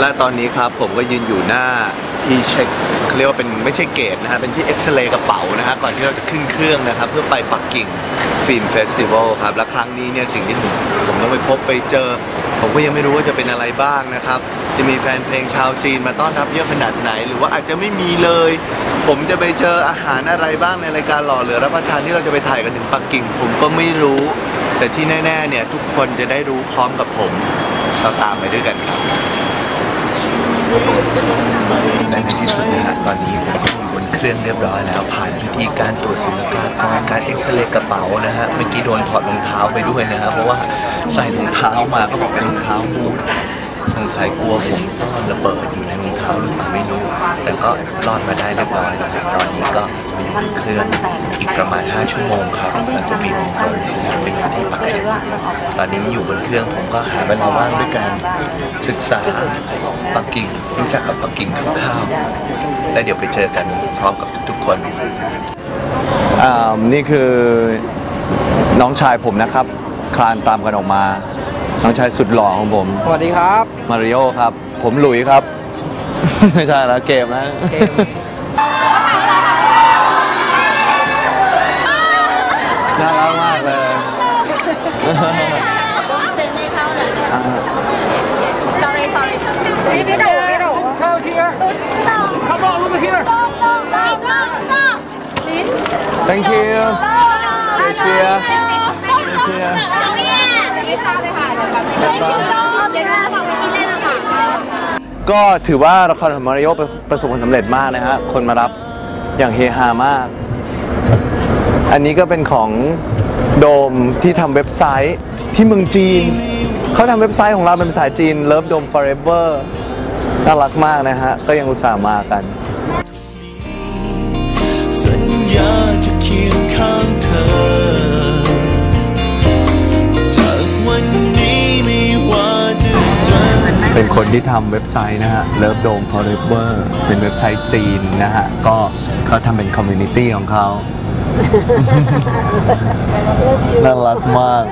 และตอนนี้ครับผมก็ยืนอยู่หน้าที่เช็คเขาเรียกว่าเป็นไม่ใช่เกตนะฮะเป็นที่เอ็กซเรย์กระเป๋านะฮะก่อนที่เราจะขึ้นเครื่องนะครับ เพื่อไปปักกิ่งฟิล์มเฟสติวัลครับ และครั้งนี้เนี่ยสิ่งที่ผมผมต้องไปพบไปเจอ ผมก็ยังไม่รู้ว่าจะเป็นอะไรบ้างนะครับ จะมีแฟนเพลงชาวจีนมาต้อนรับเยอะขนาดไหน หรือว่าอาจจะไม่มีเลย ผมจะไปเจออาหารอะไรบ้างในรายการหล่อเหลือรับประทานที่เราจะไปถ่ายกันถึงปักกิ่ง ผมก็ไม่รู้ แต่ที่แน่ๆเนี่ยทุกคนจะได้รู้พร้อมกับผมเราตามไปด้วยกันครับ และในที่สุดนะฮะตอนนี้ผมก็อยู่บนเครื่องเรียบร้อยแล้ว ผ่านพิธีการตรวจศุลกากรการเอ็กซเรย์กระเป๋านะฮะเมื่อกี้โดนถอดรองเท้าไปด้วยนะฮะเพราะว่าใส่รองเท้ามาก็บอกเป็นรองเท้าบูท สงสัยกลัวผมซ่อนระเบิดอยู่ในรองเท้าหรือเปล่าไม่รู้ แต่ก็รอดมาได้เรียบร้อยแล้วครับตอนนี้ก็มีเครื่องอีกประมาณ 5 ชั่วโมงครับเราจะบินตรงสนามบินที่ปักกิ่งตอนนี้อยู่บนเครื่องผมก็หาเวลาว่างด้วยการศึกษาปักกิ่งรู้จักกับปักกิ่งคร่าวๆและเดี๋ยวไปเจอกันพร้อมกับทุกๆคนนี่คือน้องชายผมนะครับ คลานตามกันออกมา น้องชายสุดหล่อของผม สวัสดีครับ มาริโอครับ ผมหลุยครับ ไม่ใช่แล้วเกมนะเกม น่ารักมากเลยอ่า Sorry, sorry. พี่พี่ดูพี่ดู Come here Come on look here Go, go, go, go, go. thank you Thank you. Thank you. ไม่ทราบเลยค่ะเดี๋ยวแบบ Thank you. เดี๋ยวเราบอกไปที่เล่นนะคะก็ถือว่าละครของมาริโอประสบความสำเร็จมากนะฮะ คนมารับอย่างเฮฮามาก อันนี้ก็เป็นของโดมที่ทำเว็บไซต์ที่เมืองจีน เขาทำเว็บไซต์ของเราเป็นภาษาจีน Love Dome Forever น่ารักมากนะฮะ ก็ยังอุตส่าห์มากัน เป็นคนที่ทำเว็บไซต์นะฮะ Love Dome Forever เป็นเว็บไซต์จีนนะฮะ ก็เขาทำเป็นคอมมูนิตี้ของเขา น่ารักมาก